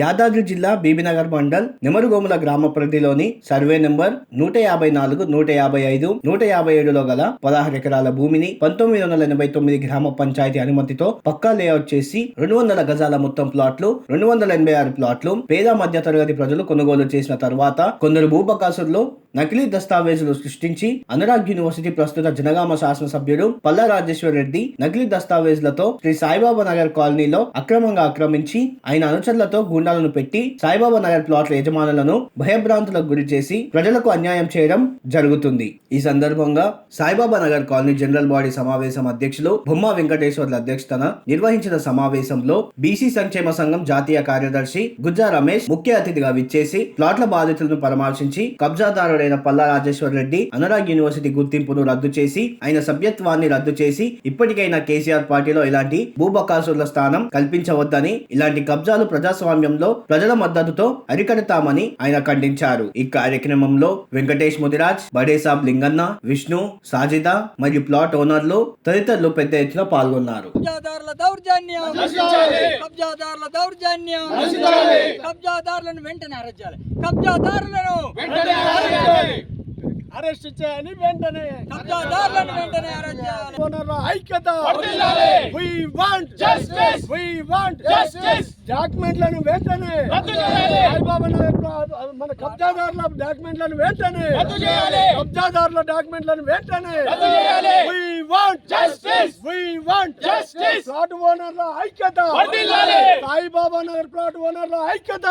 యాదాద్రి జిల్లా బీబీనగర్ మండల్ నెమరుగోముల గ్రామ పరిధిలోని సర్వే నెంబర్ నూట యాభై నాలుగు నూట యాభై ఐదు నూట యాభై ఏడులో గల పదహారు ఎకరాల భూమిని పంతొమ్మిది వందల ఎనభై తొమ్మిది గ్రామ పంచాయతీ అనుమతితో పక్కా లేఅవుట్ చేసి రెండు వందల గజాల మొత్తం ప్లాట్లు రెండు వందల ఎనభై ఆరు ప్లాట్లు పేద మధ్య తరగతి ప్రజలు కొనుగోలు చేసిన తర్వాత కొందరు భూబకాసురులు నకిలీ దస్తావేజులు సృష్టించి అనురాగ్ యూనివర్సిటీ ప్రస్తుత జనగామ శాసనసభ్యుడు పల్లా రాజేశ్వర్ రెడ్డి నకిలీ దస్తావేజులతో శ్రీ సాయిబాబా నగర్ కాలనీలో అక్రమంగా ఆక్రమించి ఆయన అనుచరులతో గుండాలను పెట్టి సాయిబాబా నగర్ ప్లాట్ల యజమానులను భయభ్రాంతులకు గురి చేసి ప్రజలకు అన్యాయం చేయడం జరుగుతుంది. ఈ సందర్భంగా Saibaba Nagar colony general body సమావేశం అధ్యక్షులు బొమ్మ వెంకటేశ్వర్ల అధ్యక్షతన నిర్వహించిన సమావేశంలో బీసీ సంక్షేమ సంఘం జాతీయ కార్యదర్శి గుజ్జా రమేష్ ముఖ్య అతిథిగా విచ్చేసి ప్లాట్ల బాధితులను పరామర్శించి కబ్జాదారుడైన పల్లా రాజేశ్వర్ రెడ్డి అనురాగ్ యూనివర్సిటీ గుర్తింపును రద్దు చేసి ఆయన సభ్యత్వాన్ని రద్దు చేసి ఇప్పటికైనా కేసీఆర్ పార్టీలో ఇలాంటి భూబకాసుల స్థానం కల్పించవద్దని ఇలాంటి కబ్జాలు ప్రజాస్వామ్యంలో ప్రజల మద్దతుతో అరికడతామని ఆయన ఖండించారు. ఈ కార్యక్రమంలో వెంకటేష్ ముదిరాజ్ బడేసాబ్ లింగన్న విష్ణు సాజిదా మరియు ప్లాట్ ఓనర్లు తదితరులు పెద్ద ఎత్తున పాల్గొన్నారు. కబ్జాదారుల దౌర్జన్యం! కబ్జాదారుల దౌర్జన్యం! కబ్జాదారులను వెంటనే అరెస్ట్ చేయాలి. కబ్జాదారులను అరెస్ట్ చేయని వెంటనే. కబ్జాదారులను వెంటనే అరెస్ట్ చేయాలి. ఓనర్ల ఐక్యత. We want justice we want justice డాక్యుమెంట్లను వెంటనే. సాయిబాబా నగర్ ప్రా- మన కబ్జాదారుల డాక్యుమెంట్లను వెంటనే. కబ్జాదారుల డాక్యుమెంట్లను వెంటనే. We want justice we want justice plot ఓనర్ల ఐక్యత. సాయిబాబా నగర్ ప్లాట్ ఓనర్ల ఐక్యత.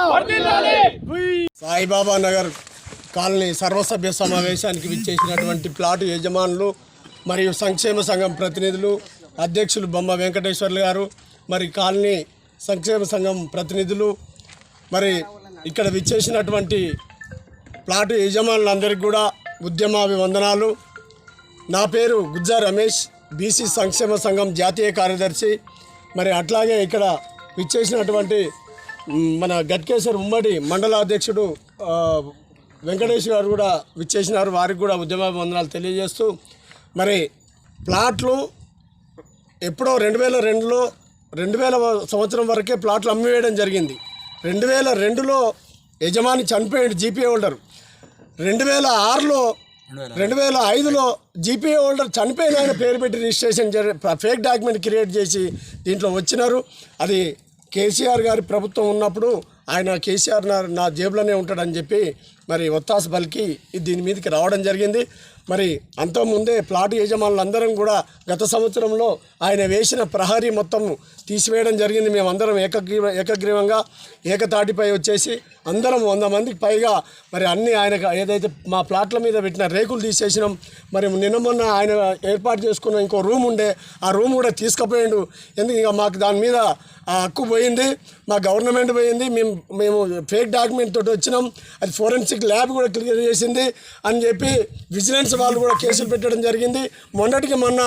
వి సాయిబాబా నగర్ కాలనీ సర్వసభ్య సమావేశానికి విచ్చేసినటువంటి ప్లాటు యజమానులు మరియు సంక్షేమ సంఘం ప్రతినిధులు అధ్యక్షులు బొమ్మ వెంకటేశ్వర్లు గారు మరి కాలనీ సంక్షేమ సంఘం ప్రతినిధులు మరి ఇక్కడ విచ్చేసినటువంటి ప్లాటు యజమానులందరికీ కూడా ఉద్యమాభివందనాలు. నా పేరు గుజ్జా రమేష్ బీసీ సంక్షేమ సంఘం జాతీయ కార్యదర్శి. మరి అట్లాగే ఇక్కడ విచ్చేసినటువంటి మన గట్కేశ్వర్ ఉమ్మడి మండల అధ్యక్షుడు వెంకటేష్ గారు కూడా విచ్చేసినారు. వారికి కూడా ఉద్యమాభివందనాలు తెలియజేస్తూ మరి ప్లాట్లు ఎప్పుడో రెండు వేల రెండులో రెండు వేల సంవత్సరం వరకే ప్లాట్లు అమ్మివేయడం జరిగింది. రెండు వేల రెండులో యజమాని చనిపోయాడు జీపీ హోల్డర్. రెండు వేల ఆరులో రెండు వేల ఐదులో జీపీ హోల్డర్ చనిపోయిన ఆయన పేరు పెట్టి రిజిస్ట్రేషన్ ఫేక్ డాక్యుమెంట్ క్రియేట్ చేసి దీంట్లో వచ్చినారు. అది కేసీఆర్ గారి ప్రభుత్వం ఉన్నప్పుడు ఆయన కేసీఆర్ నా నా జేబులోనే ఉంటాడని చెప్పి మరి ఒత్తాస్ బల్కి దీని మీదకి రావడం జరిగింది. మరి అంతకుముందే ప్లాట్ యజమానులందరం కూడా గత సంవత్సరంలో ఆయన వేసిన ప్రహరీ మొత్తం తీసివేయడం జరిగింది. మేమందరం ఏకగ్రీవ ఏకగ్రీవంగా ఏకతాటిపై వచ్చేసి అందరం వంద మందికి పైగా మరి అన్ని ఆయన ఏదైతే మా ప్లాట్ల మీద పెట్టిన రేకులు తీసేసినాం. మరి నిన్న మొన్న ఆయన ఏర్పాటు చేసుకున్న ఇంకో రూమ్ ఉండే ఆ రూమ్ కూడా తీసుకుపోయిండు. ఎందుకు ఇక మాకు దాని మీద ఆ హక్కు పోయింది మా గవర్నమెంట్ పోయింది. మేము మేము ఫేక్ డాక్యుమెంట్ తోటి వచ్చినాం. అది ఫోరెన్సిక్ ల్యాబ్ కూడా క్లియర్ చేసింది అని చెప్పి విజిలెన్స్ వాళ్ళు కూడా కేసులు పెట్టడం జరిగింది. మొన్నటికి మొన్న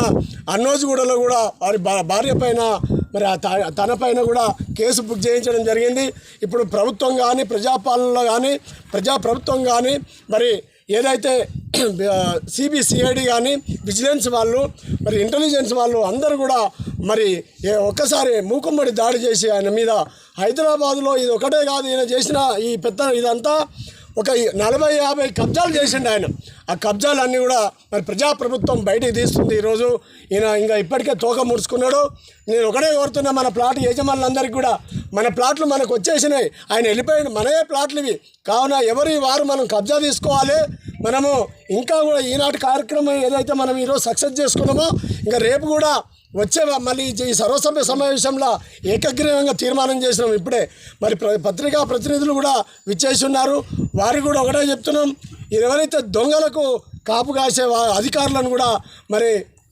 అన్నోజుగూడలో కూడా వారి భా- భార్య పైన మరి ఆ త- తన పైన కూడా కేసు బుక్ చేయించడం జరిగింది. ఇప్పుడు ప్రభుత్వం కానీ ప్రజాపాలనలో కానీ ప్రజా ప్రభుత్వం కానీ మరి ఏదైతే సిబిసిఐడి కానీ విజిలెన్స్ వాళ్ళు మరి ఇంటెలిజెన్స్ వాళ్ళు అందరూ కూడా మరి ఏ- ఒక్కసారి మూకుమ్మడి దాడి చేసి ఆయన మీద హైదరాబాద్లో ఇది ఒకటే కాదు ఈయన చేసిన ఈ పెద్ద ఇదంతా ఒక నలభై యాభై కబ్జాలు చేసిండు ఆయన. ఆ కబ్జాలన్నీ కూడా మరి ప్రజాప్రభుత్వం బయటికి తీస్తుంది ఈరోజు. ఈయన ఇంకా ఇప్పటికే తోక ముడుచుకున్నాడు. నేను ఒకటే కోరుతున్నా మన ప్లాట్ యజమానులందరికీ కూడా. మన ప్లాట్లు మనకు వచ్చేసినాయి. ఆయన వెళ్ళిపోయాడు మనయే ప్లాట్లు ఇవి. కావున ఎవరి వారు మనం కబ్జా తీసుకోవాలి? మనము ఇంకా కూడా ఈనాటి కార్యక్రమం ఏదైతే మనం ఈరోజు సక్సెస్ చేసుకున్నామో ఇంకా రేపు కూడా వచ్చే మళ్ళీ ఈ సర్వసభ్య సమావేశంలో ఏకగ్రీవంగా తీర్మానం చేసినాం ఇప్పుడే. మరి పత్రికా ప్రతినిధులు కూడా విచ్చేసి ఉన్నారు వారికి కూడా ఒకటే చెప్తున్నాం. ఎవరైతే దొంగలకు కాపు కాసే అధికారులను కూడా మరి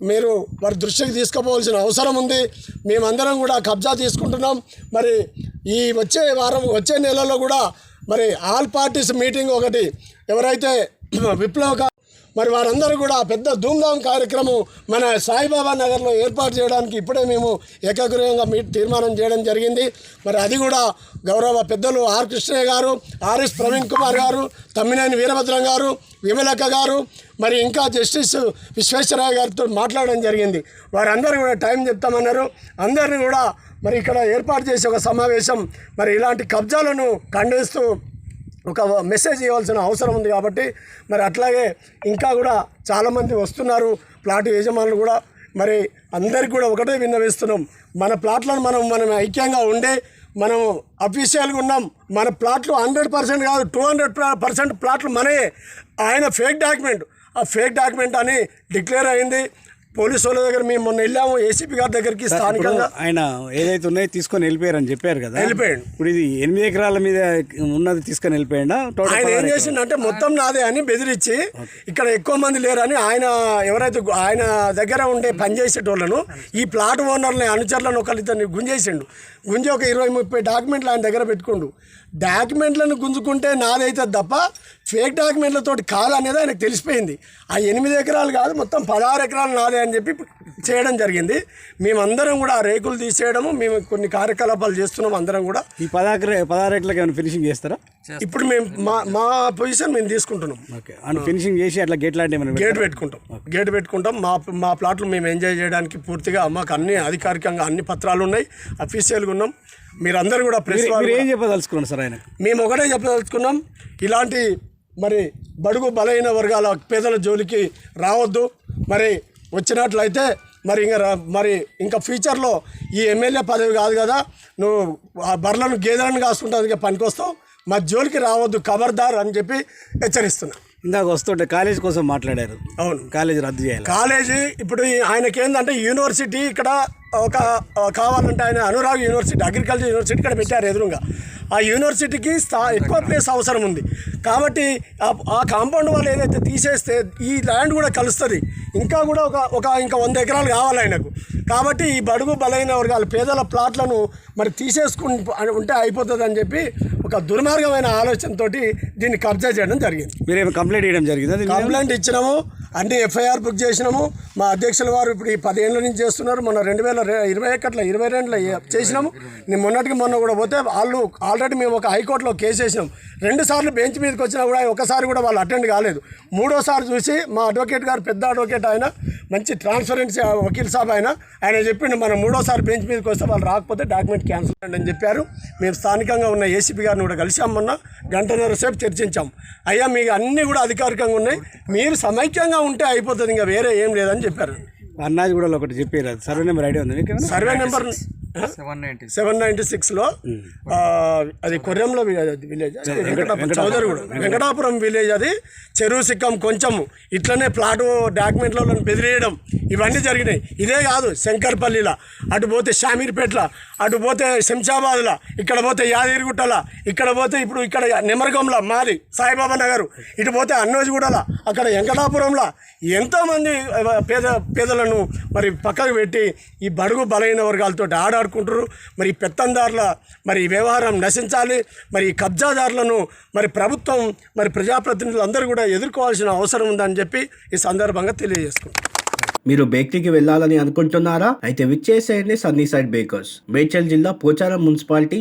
మీరు వారి దృష్టికి తీసుకుపోవాల్సిన అవసరం ఉంది. మేమందరం కూడా కబ్జా తీసుకుంటున్నాం. మరి ఈ వచ్చే వారం వచ్చే నెలలో కూడా మరి ఆల్ పార్టీస్ మీటింగ్ ఒకటి ఎవరైతే విప్లవ మరి వారందరూ కూడా పెద్ద ధూమ్ధామ్ కార్యక్రమం మన సాయిబాబా నగర్లో ఏర్పాటు చేయడానికి ఇప్పుడే మేము ఏకగ్రీవంగా మీ తీర్మానం చేయడం జరిగింది. మరి అది కూడా గౌరవ పెద్దలు ఆర్ కృష్ణయ్య గారు ఆర్ఎస్ ప్రవీణ్ కుమార్ గారు తమ్మినేని వీరభద్రం గారు విమలక్క గారు మరి ఇంకా జస్టిస్ విశ్వేశ్వరరావు గారితో మాట్లాడడం జరిగింది. వారందరూ కూడా టైం చెప్తామన్నారు. అందరినీ కూడా మరి ఇక్కడ ఏర్పాటు చేసే ఒక సమావేశం మరి ఇలాంటి కబ్జాలను ఖండిస్తూ ఒక మెసేజ్ ఇవ్వాల్సిన అవసరం ఉంది కాబట్టి మరి అట్లాగే ఇంకా కూడా చాలామంది వస్తున్నారు. ప్లాట్ యజమానులు కూడా మరి అందరికి కూడా ఒకటే విన్నవిస్తున్నాం. మన ప్లాట్లను మనం మనం ఐక్యంగా ఉండే మనం అఫీషియల్గా ఉన్నాం. మన ప్లాట్లు హండ్రెడ్ పర్సెంట్ కాదు టూ హండ్రెడ్ పర్సెంట్ ప్లాట్లు మనయే. ఆయన ఫేక్ డాక్యుమెంట్. ఆ ఫేక్ డాక్యుమెంట్ అని డిక్లేర్ అయింది. పోలీసు వాళ్ళ దగ్గర మేము మొన్న వెళ్ళాము ఏసీపీ గారి దగ్గరికి స్థానికంగా ఆయన ఏదైతే ఉన్నాయో తీసుకొని వెళ్ళిపోయారని చెప్పారు కదా. వెళ్ళిపోయాడు. ఇప్పుడు ఇది ఎనిమిది ఎకరాల మీద ఉన్నది తీసుకొని వెళ్ళిపోయాడా? ఆయన ఏం చేసిండంటే మొత్తం నాదే అని బెదిరించి ఇక్కడ ఎక్కువ మంది లేరని ఆయన ఎవరైతే ఆయన దగ్గర ఉండే పనిచేసేటోళ్ళను ఈ ప్లాట్ ఓనర్ని అనుచరులను ఒకరిద్దరిని గుంజేసిండు. గుంజి ఒక ఇరవై ముప్పై డాక్యుమెంట్లు ఆయన దగ్గర పెట్టుకుండు. డాక్యుమెంట్లను గుంజుకుంటే నాదైతే తప్ప ఫేక్ డాక్యుమెంట్లతో కాదు అనేది ఆయనకు తెలిసిపోయింది. ఆ ఎనిమిది ఎకరాలు కాదు మొత్తం పదహారు ఎకరాలు నాదే అని చెప్పి చేయడం జరిగింది. మేమందరం కూడా ఆ రేకులు తీసేయడము మేము కొన్ని కార్యకలాపాలు చేస్తున్నాం అందరం కూడా. ఈ పదహారు పదహారు ఎకరాలకు ఏమైనా ఫినిషింగ్ చేస్తారా? ఇప్పుడు మేము మా మా పొజిషన్ మేము తీసుకుంటున్నాం. ఓకే. అని ఫినిషింగ్ చేసి అట్లా గేట్ లాంటి ఏమైనా గేట్? పెట్టుకుంటాం. గేట్ పెట్టుకుంటాం. మా మా ప్లాట్లు మేము ఎంజాయ్ చేయడానికి పూర్తిగా మాకు అన్ని అధికారికంగా అన్ని పత్రాలు ఉన్నాయి. అఫీషియల్గా ఉన్నాం. మీరందరూ కూడా ప్రెస్ మీరు- వాళ్ళు మీరు ఏం కూడా- చెప్పదలుచుకున్నారు సార్ ఆయన మేము ఒకటే చెప్పదలుచుకున్నాం. ఇలాంటి మరి బడుగు బలైన వర్గాల పేదల జోలికి రావద్దు. మరి వచ్చినట్లయితే మరి ఇంకా మరి ఇంకా ఫ్యూచర్లో ఈ ఎమ్మెల్యే పదవి కాదు కదా. నువ్వు ఆ బర్రెలను గేదెలను కాసుకుంటానికి పనికొస్తావు. మా జోలికి రావద్దు ఖబర్దార్ అని చెప్పి హెచ్చరిస్తున్నా. ఇందాక వస్తుంటే కాలేజ్ కోసం మాట్లాడారు. అవును. కాలేజ్ రద్దు చేయాలి. కాలేజీ ఇప్పుడు ఆయనకి ఏంటంటే యూనివర్సిటీ ఇక్కడ ఒక కావాలంటే ఆయన అనురాగ్ యూనివర్సిటీ అగ్రికల్చర్ యూనివర్సిటీ ఇక్కడ పెట్టారు ఎదురుగా. ఆ యూనివర్సిటీకి స్థా ఎక్కువ ప్లేస్ అవసరం ఉంది. కాబట్టి ఆ- కాంపౌండ్ వాళ్ళు ఏదైతే తీసేస్తే ఈ ల్యాండ్ కూడా కలుస్తుంది. ఇంకా కూడా ఒక ఒక ఇంకా వంద ఎకరాలు కావాలి ఆయనకు. కాబట్టి ఈ బడుగు బలైన వర్గాల పేదల ప్లాట్లను మరి తీసేసుకుని ఉంటే అయిపోతుంది అని చెప్పి ఒక దుర్మార్గమైన ఆలోచనతోటి దీన్ని కబ్జా చేయడం జరిగింది. మీరేమో కంప్లైంట్ చేయడం జరిగింది అది కంప్లైంట్ ఇచ్చినాము. అన్ని ఎఫ్ఐఆర్ బుక్ చేసినాము. మా అధ్యక్షుల వారు ఇప్పుడు ఈ పదేళ్ళ నుంచి చేస్తున్నారు. మొన్న రెండు వేల ఇరవై ఒకటిలో ఇరవై రెండులో చేసినాము. నేను మొన్నటికి మొన్న కూడా పోతే వాళ్ళు ఆల్రెడీ మేము ఒక హైకోర్టులో కేసు వేసినాం. రెండు సార్లు బెంచ్ మీదకి వచ్చినా కూడా ఒకసారి కూడా వాళ్ళు అటెండ్ కాలేదు. మూడోసారి చూసి మా అడ్వకేట్ గారు పెద్ద అడ్వకేట్ ఆయన మంచి ట్రాన్స్పరెన్సీ వకీల్ సాబ్ ఆయన ఆయన చెప్పిండు మనం మూడోసారి బెంచ్ మీదకి వస్తే వాళ్ళు రాకపోతే డాక్యుమెంట్ క్యాన్సిల్ అండి అని చెప్పారు. మేము స్థానికంగా ఉన్న ఏసీపీ గారిని కూడా కలిసాం మొన్న. గంటన్నర సేపు చర్చించాం. అయ్యా మీకు అన్నీ కూడా అధికారికంగా ఉన్నాయి. మీరు సమైక్యంగా ఉంటే అయిపోతుంది ఇంకా వేరే ఏం లేదని చెప్పారు అన్నాజీ కూడా ఒకటి చెప్పారు సర్వే నెంబర్ ఐడియా ఉంది? సర్వే నెంబర్ సెవెన్ నైంటీ సిక్స్లో అది కొర్రంలో విలేజ్ చౌదరిగూడ వెంకటాపురం విలేజ్ అది చెరువు సిక్కం కొంచెం ఇట్లనే ప్లాట్ డాక్యుమెంట్లలో బెదిరేయడం ఇవన్నీ జరిగినాయి. ఇదే కాదు శంకర్పల్లిలో అటు పోతే షామీర్పేటల అటు పోతే శంషాబాద్లో ఇక్కడ పోతే యాదగిరిగుట్టల ఇక్కడ పోతే ఇప్పుడు ఇక్కడ నిమరగంలో మాది సాయిబాబా నగర్ ఇటు పోతే అన్నోజిగూడల అక్కడ వెంకటాపురంలో. ఎంతోమంది పేద పేదలను మరి పక్కకు పెట్టి ఈ బడుగు బలైన వర్గాలతో ఆడాడుకుంటారు మరి పెత్తందారుల మరి వ్యవహారం నశించాలి. మరి కబ్జాదారులను మరి ప్రభుత్వం మరి ప్రజాప్రతినిధులు అందరూ కూడా ఎదుర్కోవాల్సిన అవసరం ఉందని చెప్పి ఈ సందర్భంగా తెలియజేసుకుంటాం మీరు బేకరీకి వెళ్ళాలని అనుకుంటున్నారా? అయితే విచ్చేసేయండి సన్నీ సైడ్ బేకర్స్. మేడ్చల్ జిల్లా Pocharam municipality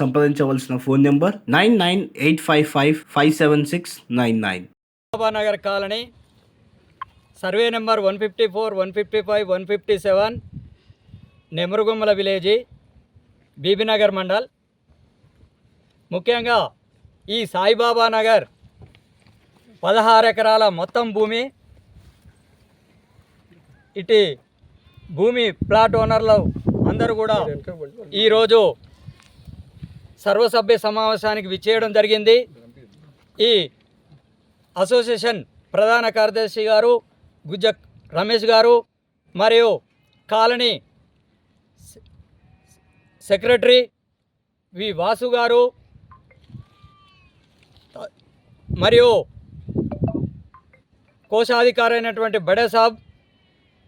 సంప్రదించవలసిన phone number nine nine eight five five five seven six nine nine. Nagar colony. Survey number one fifty four one fifty five one fifty seven Nemaragummala village Bibinagar mandal. ముఖ్యంగా ఈ సాయిబాబా నగర్ పదహారు ఎకరాల మొత్తం భూమి. ఇటు భూమి plot ఓనర్లు అందరూ కూడా ఈరోజు సర్వసభ్య సమావేశానికి విచ్చేయడం జరిగింది. ఈ అసోసియేషన్ ప్రధాన కార్యదర్శి గారు గుజ్జ రమేష్ గారు మరియు కాలనీ సెక్రటరీ వి వాసు గారు మరియు కోశాధికారి అయినటువంటి బడే సాబ్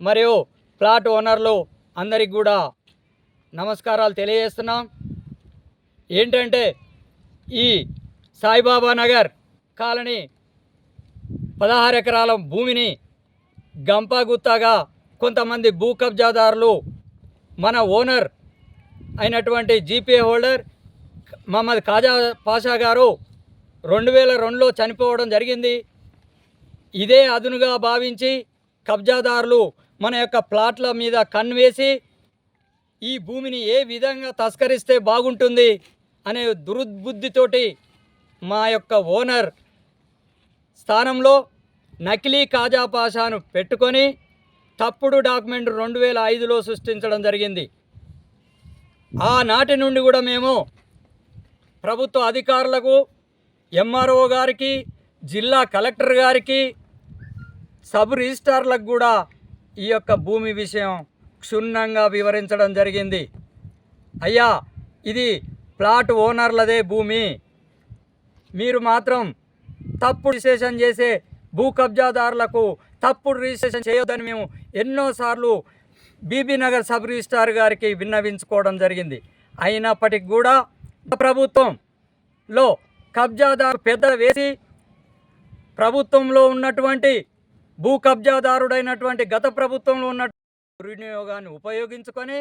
మరియు ప్లాట్ ఓనర్లు అందరికి కూడా నమస్కారాలు తెలియజేస్తున్నాం. ఏంటంటే ఈ సాయిబాబా నగర్ కాలనీ పదహారు ఎకరాల భూమిని గంపగుత్తగా కొంతమంది భూ కబ్జాదారులు మన ఓనర్ అయినటువంటి జీపీ హోల్డర్ మహమ్మద్ ఖాజా పాషా గారు రెండు వేల రెండులో చనిపోవడం జరిగింది. ఇదే అదునుగా భావించి కబ్జాదారులు మన యొక్క ప్లాట్ల మీద కన్వేసి ఈ భూమిని ఏ విధంగా తస్కరిస్తే బాగుంటుంది? అనే దురుద్బుద్ధితోటి మా యొక్క ఓనర్ స్థానంలో నకిలీ కాజా పాషాను పెట్టుకొని తప్పుడు డాక్యుమెంట్ రెండు వేల ఐదులో సృష్టించడం జరిగింది. ఆనాటి నుండి కూడా మేము ప్రభుత్వ అధికారులకు ఎంఆర్ఓ గారికి జిల్లా కలెక్టర్ గారికి సబ్ రిజిస్టార్లకు కూడా ఈ యొక్క భూమి విషయం క్షుణ్ణంగా వివరించడం జరిగింది. అయ్యా ఇది ప్లాట్ ఓనర్లదే భూమి. మీరు మాత్రం తప్పుడు రిజిస్ట్రేషన్ చేసే భూ కబ్జాదారులకు తప్పుడు రిజిస్ట్రేషన్ చేయొద్దని మేము ఎన్నోసార్లు బీబీ నగర్ సబ్ రిజిస్ట్రార్ గారికి విన్నవించుకోవడం జరిగింది. అయినప్పటికీ కూడా ప్రభుత్వంలో కబ్జాదారు పెద్ద వేసి ప్రభుత్వంలో ఉన్నటువంటి భూ కబ్జాదారుడైనటువంటి గత ప్రభుత్వంలో ఉన్న వినియోగాన్ని ఉపయోగించుకొని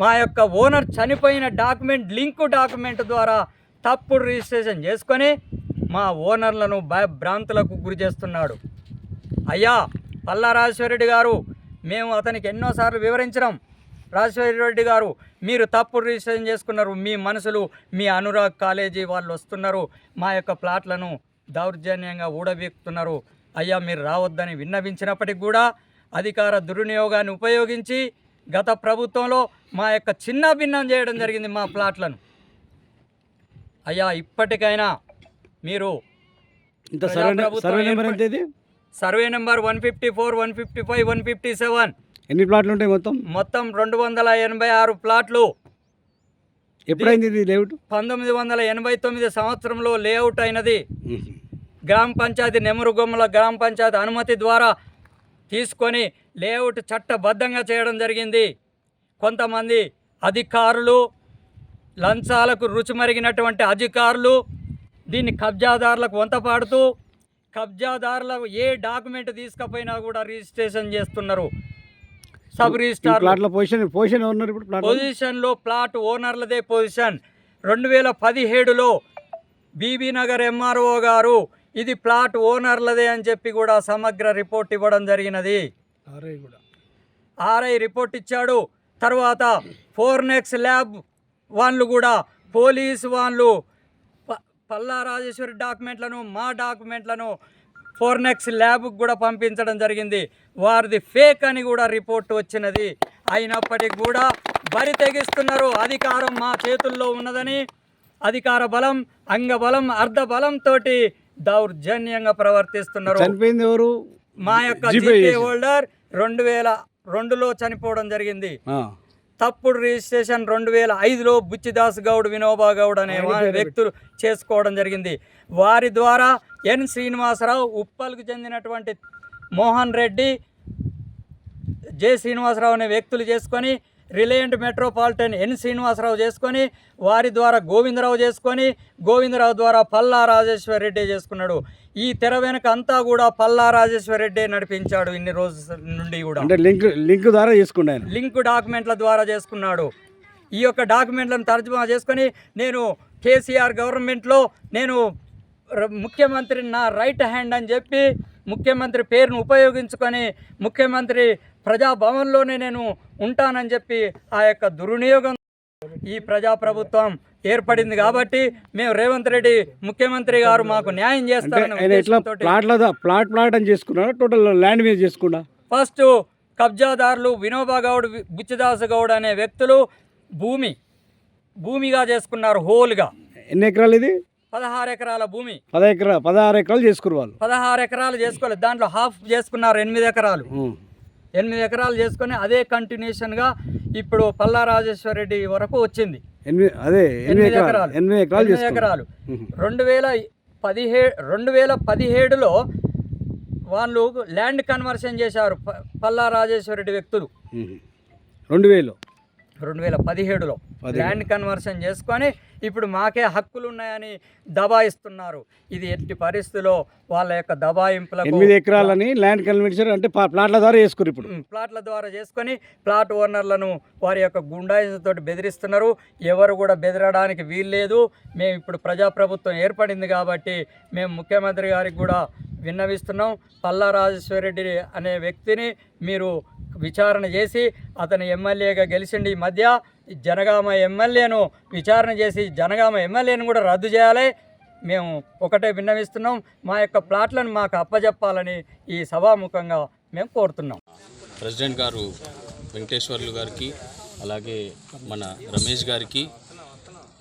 మా యొక్క ఓనర్ చనిపోయిన డాక్యుమెంట్ లింకు డాక్యుమెంట్ ద్వారా తప్పుడు రిజిస్ట్రేషన్ చేసుకొని మా ఓనర్లను భయభ్రాంతులకు గురి చేస్తున్నాడు. అయ్యా పల్లా రాజేశ్వరరెడ్డి గారు మేము అతనికి ఎన్నోసార్లు వివరించినాం. రాజేశ్వరరెడ్డి గారు మీరు తప్పుడు రిజిస్ట్రేషన్ చేసుకున్నారు. మీ మనసులు మీ అనురాగ్ కాలేజీ వాళ్ళు వస్తున్నారు. మా యొక్క ప్లాట్లను దౌర్జన్యంగా ఊడబీకుతున్నారు. అయ్యా మీరు రావద్దని విన్నవించినప్పటికి కూడా అధికార దుర్వినియోగాన్ని ఉపయోగించి గత ప్రభుత్వంలో మా యొక్క చిన్న భిన్నం చేయడం జరిగింది మా ప్లాట్లను. అయ్యా ఇప్పటికైనా మీరు ఇంత survey number survey one fifty four one fifty five one fifty seven. ఎన్ని ప్లాట్లు ఉంటాయి మొత్తం? మొత్తం రెండు వందల ఎనభై ఆరు ప్లాట్లు. ఎప్పుడైంది ఇది లేఅవుట్? పంతొమ్మిది వందల ఎనభై తొమ్మిది సంవత్సరంలో లేఅవుట్ అయినది. గ్రామ పంచాయతీ నెమరుగొమ్మల గ్రామ పంచాయతీ అనుమతి ద్వారా తీసుకొని లేఅవుట్ చట్టబద్ధంగా చేయడం జరిగింది. కొంతమంది అధికారులు లంచాలకు రుచిమరిగినటువంటి అధికారులు దీన్ని కబ్జాదారులకు వంతపాడుతూ కబ్జాదారులకు ఏ డాక్యుమెంట్ తీసుకపోయినా కూడా రిజిస్ట్రేషన్ చేస్తున్నారు. సబ్ రిజిస్ట్రార్ ప్లాట్ల పొజిషన్ పొజిషన్లో ప్లాట్ ఓనర్లదే పొజిషన్. రెండు వేల పదిహేడులో బీబీ నగర్ ఎంఆర్ఓ గారు ఇది ప్లాట్ ఓనర్లదే అని చెప్పి కూడా సమగ్ర రిపోర్ట్ ఇవ్వడం జరిగినది. ఆర్ఐ కూడా. ఆర్ఐ రిపోర్ట్ ఇచ్చాడు. తర్వాత ఫోర్నెక్స్ ల్యాబ్ వాళ్ళు కూడా పోలీస్ వాళ్ళు ప- పల్లా రాజేశ్వరి డాక్యుమెంట్లను మా డాక్యుమెంట్లను ఫోర్నెక్స్ ల్యాబ్కి కూడా పంపించడం జరిగింది. వారిది ఫేక్ అని కూడా రిపోర్ట్ వచ్చినది. అయినప్పటికీ కూడా బరి తెగిస్తున్నారు. అధికారం మా చేతుల్లో ఉన్నదని అధికార బలం అంగబలం అర్ధ బలంతో దౌర్జన్యంగా ప్రవర్తిస్తున్నారు. మా యొక్క. హోల్డర్ రెండు వేల రెండులో చనిపోవడం జరిగింది. తప్పుడు రిజిస్ట్రేషన్ రెండు వేల ఐదులో బుచ్చిదాస్ గౌడ్ వినోబా గౌడ్ అనే వ్యక్తులు చేసుకోవడం జరిగింది. వారి ద్వారా ఎన్ శ్రీనివాసరావు ఉప్పల్కు చెందినటువంటి మోహన్ రెడ్డి జె శ్రీనివాసరావు అనే వ్యక్తులు చేసుకొని రిలయంట్ మెట్రోపాలిటన్ ఎన్ శ్రీనివాసరావు చేసుకొని వారి ద్వారా గోవిందరావు చేసుకొని గోవిందరావు ద్వారా పల్లా రాజేశ్వర్ రెడ్డి చేసుకున్నాడు. ఈ తెర వెనుక అంతా కూడా పల్లా రాజేశ్వర్ రెడ్డి నడిపించాడు ఇన్ని రోజుల నుండి కూడా. అంటే లింక్ లింక్ ద్వారా చేసుకుండే ఆయన. లింక్ డాక్యుమెంట్ల ద్వారా చేసుకున్నాడు. ఈ యొక్క డాక్యుమెంట్లను తర్జుమా చేసుకొని నేను కేసీఆర్ గవర్నమెంట్లో నేను ముఖ్యమంత్రి నా రైట్ హ్యాండ్ అని చెప్పి ముఖ్యమంత్రి పేరును ఉపయోగించుకొని ముఖ్యమంత్రి ప్రజాభవన్లోనే నేను ఉంటానని చెప్పి ఆ యొక్క దుర్వినియోగం ఈ ప్రజాప్రభుత్వం ఏర్పడింది కాబట్టి మేము రేవంత్ రెడ్డి ముఖ్యమంత్రి గారు మాకు న్యాయం ప్లాట్ల దా- ప్లాట్ ప్లాట్ అని టోటల్ ల్యాండ్ మీద చేసుకున్నా ఫస్ట్ కబ్జాదారులు వినోబా గౌడ్ బుచ్చిదాస్ గౌడ్ అనే వ్యక్తులు భూమి భూమిగా చేసుకున్నారు హోల్గా. ఎన్ని ఎకరాలు ఇది? పదహారు ఎకరాల భూమి. పదహారు ఎకరాలు చేసుకురు వాళ్ళు. పదహారు ఎకరాలు చేసుకోలేదు. దాంట్లో హాఫ్ చేసుకున్నారు ఎనిమిది ఎకరాలు. ఎనిమిది ఎకరాలు చేసుకొని అదే కంటిన్యూషన్గా ఇప్పుడు పల్లా రాజేశ్వర రెడ్డి వరకు వచ్చింది. ఎనిమిది అదే ఎనిమిది ఎకరాలు ఎనిమిది ఎకరాలు ఎకరాలు. రెండు వేల పదిహే రెండు వేల పదిహేడులో వాళ్ళు ల్యాండ్ కన్వర్షన్ చేశారు పల్లా రాజేశ్వర రెడ్డి వ్యక్తులు. రెండు వేలు రెండు వేల పదిహేడులో. ల్యాండ్ కన్వర్షన్ చేసుకొని ఇప్పుడు మాకే హక్కులు ఉన్నాయని దబాయిస్తున్నారు. ఇది ఎట్టి పరిస్థితిలో వాళ్ళ యొక్క దబాయింపులకు ఎనిమిది ఎకరాలని ల్యాండ్ కన్వెన్షన్ అంటే ప్లాట్ల ద్వారా చేసుకురు ఇప్పుడు. ప్లాట్ల ద్వారా చేసుకొని ప్లాట్ ఓనర్లను వారి యొక్క గుండాయిజంతో బెదిరిస్తున్నారు. ఎవరు కూడా బెదరడానికి వీల్లేదు. మేము ఇప్పుడు ప్రజాప్రభుత్వం ఏర్పడింది కాబట్టి మేము ముఖ్యమంత్రి గారికి కూడా విన్నవిస్తున్నాం. పల్లా రాజేశ్వరరెడ్డి అనే వ్యక్తిని మీరు విచారణ చేసి అతను ఎమ్మెల్యేగా గెలిచిండి ఈ మధ్య జనగామ ఎమ్మెల్యేను విచారణ చేసి జనగామ ఎమ్మెల్యేను కూడా రద్దు చేయాలి. మేము ఒకటే విన్నవిస్తున్నాం. మా యొక్క ప్లాట్లను మాకు అప్పజెప్పాలని ఈ సభాముఖంగా మేము కోరుతున్నాం. ప్రెసిడెంట్ గారు వెంకటేశ్వర్లు గారికి అలాగే మన రమేష్ గారికి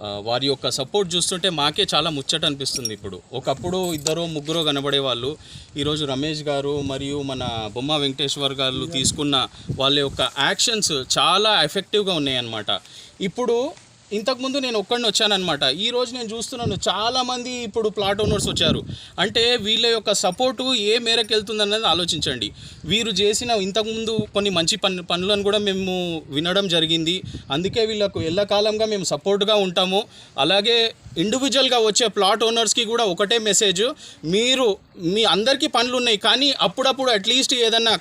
వారి యొక్క సపోర్ట్ చూస్తుంటే మాకే చాలా ముచ్చట అనిపిస్తుంది ఇప్పుడు. ఒకప్పుడు ఇద్దరు ముగ్గురు కనబడే వాళ్ళు ఈరోజు రమేష్ గారు మరియు మన బొమ్మ వెంకటేశ్వర్ గారు తీసుకున్న వాళ్ళ యొక్క యాక్షన్స్ చాలా ఎఫెక్టివ్గా ఉన్నాయన్నమాట. ఇప్పుడు ఇంతకుముందు నేను ఒక్కడిని వచ్చానమాట ఈ రోజు నేను చూస్తున్నాను చాలామంది ఇప్పుడు ప్లాట్ ఓనర్స్ వచ్చారు. అంటే వీళ్ళ యొక్క సపోర్టు ఏ మేరకు వెళ్తుందన్నది ఆలోచించండి. వీరు చేసిన ఇంతకుముందు కొన్ని మంచి పని పనులను కూడా మేము వినడం జరిగింది. అందుకే వీళ్ళకు ఎల్లకాలంగా మేము సపోర్ట్గా ఉంటాము. అలాగే ఇండివిజువల్గా వచ్చే ప్లాట్ ఓనర్స్కి కూడా ఒకటే మెసేజ్ మీరు మీ అందరికీ పనులు ఉన్నాయి కానీ అప్పుడప్పుడు అట్లీస్ట్ ఏదన్నా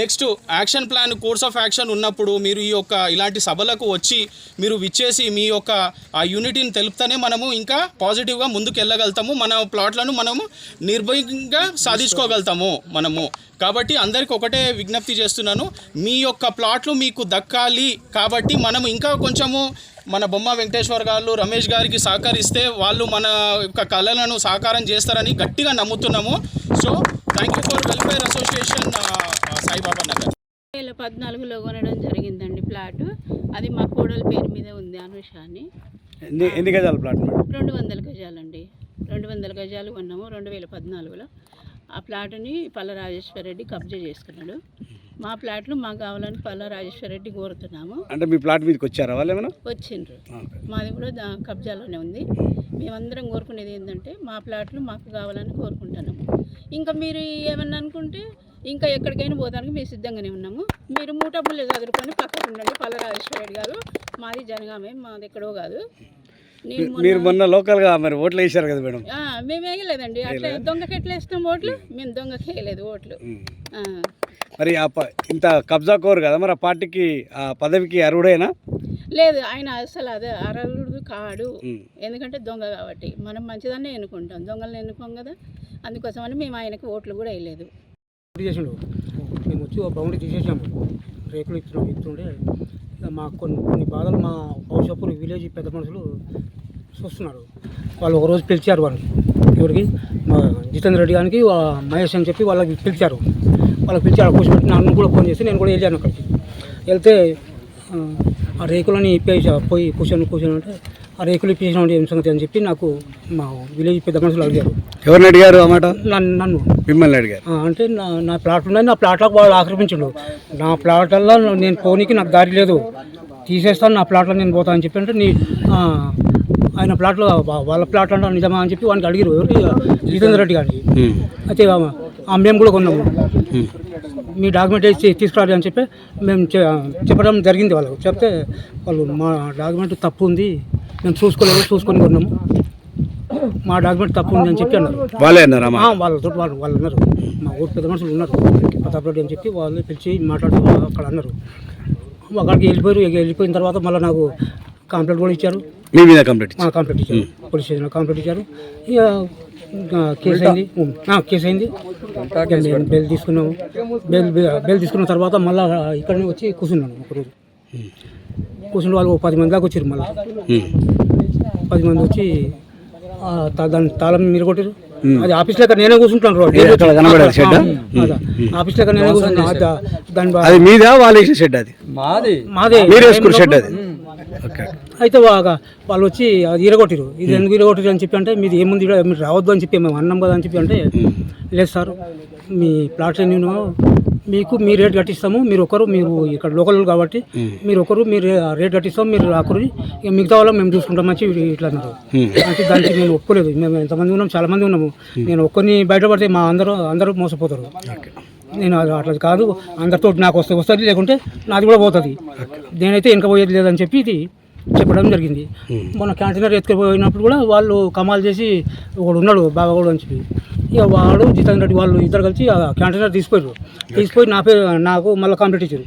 next action plan course of action ఉన్నప్పుడు మీరు ఈ యొక్క ఇలాంటి సభలకు వచ్చి మీరు విచ్చేసి మీ మీ యొక్క ఆ యూనిటీని తెలుపుతూనే మనము ఇంకా పాజిటివ్గా ముందుకు వెళ్ళగలుగుతాము మన ప్లాట్లను మనము నిర్భయంగా సాధించుకోగలుగుతాము మనము. కాబట్టి అందరికి ఒకటే విజ్ఞప్తి చేస్తున్నాను. మీ యొక్క ప్లాట్లు మీకు దక్కాలి కాబట్టి మనం ఇంకా కొంచెము మన బొమ్మ వెంకటేశ్వర్ గారు రమేష్ గారికి సహకరిస్తే వాళ్ళు మన యొక్క కళలను సాకారం చేస్తారని గట్టిగా నమ్ముతున్నాము. So thank you for welfare association Saibaba Nagar. వేల పద్నాలుగులో కొనడం జరిగిందండి ప్లాటు. అది మా కోడల పేరు మీద ఉంది అనుష అని ఎన్ని గజాల ప్లాట్ రెండు వందల గజాలండి. రెండు వందల గజాలు కొన్నాము రెండు వేల పద్నాలుగులో. ఆ ప్లాటుని పల్ల రాజేశ్వర రెడ్డి కబ్జా చేసుకున్నాడు. మా ప్లాట్లు మాకు కావాలని పల్ల రాజేశ్వర రెడ్డి కోరుతున్నాము. అంటే మీ ప్లాట్ మీదకి వచ్చారా వాళ్ళు ఏమైనా? వచ్చిండ్రు. మాది కూడా దా కబ్జాలోనే ఉంది. మేమందరం కోరుకునేది ఏంటంటే మా ప్లాట్లు మాకు కావాలని కోరుకుంటున్నాము. ఇంకా మీరు ఏమన్నా అనుకుంటే ఇంకా ఎక్కడికైనా పోతానికి మేము సిద్ధంగానే ఉన్నాము. మీరు మూట ముళ్ళు చదువుకొని పక్కకు ఉండండి. పల్ల రాజేశ్వర రెడ్డి గారు మాది జనగామే మాది ఎక్కడో కాదు. మీరు మొన్న లోకల్గా మరి ఓట్లు వేసారు కదా మేడం? మేము వేయలేదండి. అట్లా దొంగకి ఎట్లా వేస్తాం ఓట్లు? మేము దొంగకి వేయలేదు ఓట్లు. మరి ఇంత కబ్జా కోరు కదా మరి ఆ పార్టీకి ఆ పదవికి అర్హుడైనా? లేదు ఆయన అసలు అదే అరలుడు కాడు. ఎందుకంటే దొంగ కాబట్టి. మనం మంచిదాన్ని ఎన్నుకుంటాం. దొంగలను ఎన్నుకోం కదా. అందుకోసమని మేము ఆయనకి ఓట్లు కూడా వేయలేదు. చేసిండు. మేము వచ్చి ఒక బౌండరీ తీసేసాము. రేకులు ఇస్తున్నాం ఇస్తుండే ఇక మాకు కొన్ని కొన్ని బాధలు మా భవిష్యత్తులో విలేజ్ పెద్ద మనుషులు చూస్తున్నారు. వాళ్ళు ఒక రోజు పిలిచారు వాళ్ళని ఎవరికి? మా జితేంద్ర రెడ్డి గారికి మహేష్ అని చెప్పి వాళ్ళకి పిలిచారు. వాళ్ళకి పిలిచారు కూర్చోబెట్టి నన్ను కూడా ఫోన్ చేసి నేను కూడా వెళ్ళాను అక్కడికి. వెళ్తే ఆ, రేకులని పోయి పోయి కూర్చొని కూర్చొని అంటే రేకులు ఇప్పేసిన ఏం సంగతి అని చెప్పి నాకు మా విలేజ్ పెద్ద మనుషులు అడిగారు ఎవరిని అడిగారు ఆ మాట? నన్ను మిమ్మల్ని అడిగారు. అంటే నా నా ప్లాట్ ఉన్నాయి నా ప్లాట్లకు వాళ్ళు ఆక్రమించండు. నా ప్లాట్లలో నేను పోనీకి నాకు దారి లేదు. తీసేస్తాను నా ప్లాట్లో నేను పోతా అని చెప్పి అంటే నీ ఆయన ప్లాట్లో వాళ్ళ ప్లాట్ అంటే నిజమా అని చెప్పి వానికి అడిగారు జితేంద్ర రెడ్డి గారికి ఉమ్. అయితే ఆ, మేము కూడా కొన్నాము. మీ డాక్యుమెంట్ ఇచ్చి తీసుకురాలి అని చెప్పి మేము చెప్పడం జరిగింది వాళ్ళకు. చెప్తే వాళ్ళు మా డాక్యుమెంట్ తప్పు ఉంది. మేము చూసుకోలేదు చూసుకొని కొన్నాము మా డాక్యుమెంట్ తప్పు ఉంది అని చెప్పి అన్నారు. వాళ్ళే అన్నారా ఆ, వాళ్ళతో వాళ్ళు వాళ్ళు ఉన్నారు మా ఊరు పెద్ద మనుషులు ఉన్నారు. ప్రతాప్ రెడ్డి అని చెప్పి వాళ్ళు పిలిచి మాట్లాడుతూ అక్కడ అన్నారు. అక్కడికి వెళ్ళిపోయారు ఇక వెళ్ళిపోయిన తర్వాత మళ్ళీ నాకు కంప్లైంట్ కూడా ఇచ్చారు. మీ మీద కంప్లీట్ కంప్లైంట్ ఇచ్చారు. పోలీస్ స్టేషన్లో కంప్లైంట్ ఇచ్చారు. ఇక కేసు అయింది. కేసు అయింది. బెయిల్ తీసుకున్నాము. బెయిల్ బెయిల్ తీసుకున్న తర్వాత మళ్ళీ ఇక్కడనే వచ్చి కూర్చున్నాను ఒకరోజు. కూర్చుని వాళ్ళు పది మంది దాకా వచ్చారు మళ్ళీ. పది మంది వచ్చి దాని తాళం మీరు కొట్టారు. అది ఆఫీస్ లెక్క నేనే కూర్చుంటాను? ఆఫీస్ లెక్క నేనే ఆ, దా- దాని బా- అది మీద వాళ్ళు వేసిన షెడ్ అది? మాది. మాదే. మీరు వేసుకున్న షెడ్ అది? ఓకే. అయితే వాగా వాళ్ళు వచ్చి అది ఇరగొట్టిరు. ఇది ఎందుకు ఇరగొట్టిరు అని చెప్పి అంటే మీది ఏముంది మీరు రావద్దు అని చెప్పి మేము అన్నాం కదా అని చెప్పి అంటే లేదు సార్. మీ ప్లాట్ నేను మీకు మీ రేట్ కట్టిస్తాము. మీరు ఒకరు మీరు ఇక్కడ లోకల్ కాబట్టి మీరు ఒకరు మీరు రేట్ కట్టిస్తాం మీరు ఇక మిగతా వాళ్ళం మేము చూసుకుంటామని చెప్పి ఇట్లా అన్నారు. అంటే దానికి నేను ఒప్పుకోలేదు. మేము ఎంతమంది ఉన్నాం చాలా మంది ఉన్నాము నేను ఒక్కరిని బయటపడితే మా అందరూ అందరూ మోసపోతారు. నేను అది అట్లా కాదు. అందరితో నాకు వస్తే వస్తుంది లేకుంటే నాది కూడా పోతుంది. నేనైతే వెనక పోయేది లేదని చెప్పి ఇది చెప్పడం జరిగింది. మొన్న క్యాంటీనర్ ఎత్తుకుపోయినప్పుడు కూడా వాళ్ళు కమాల్ చేసి ఒకడు ఉన్నాడు బాగా అని చెప్పి. ఇక వాడు జితేంద్ర రెడ్డి వాళ్ళు ఇద్దరు కలిసి ఆ క్యాంటీనర్ తీసిపోయారు తీసిపోయి నా పేరు నాకు మళ్ళీ కంప్లీట్ ఇచ్చారు.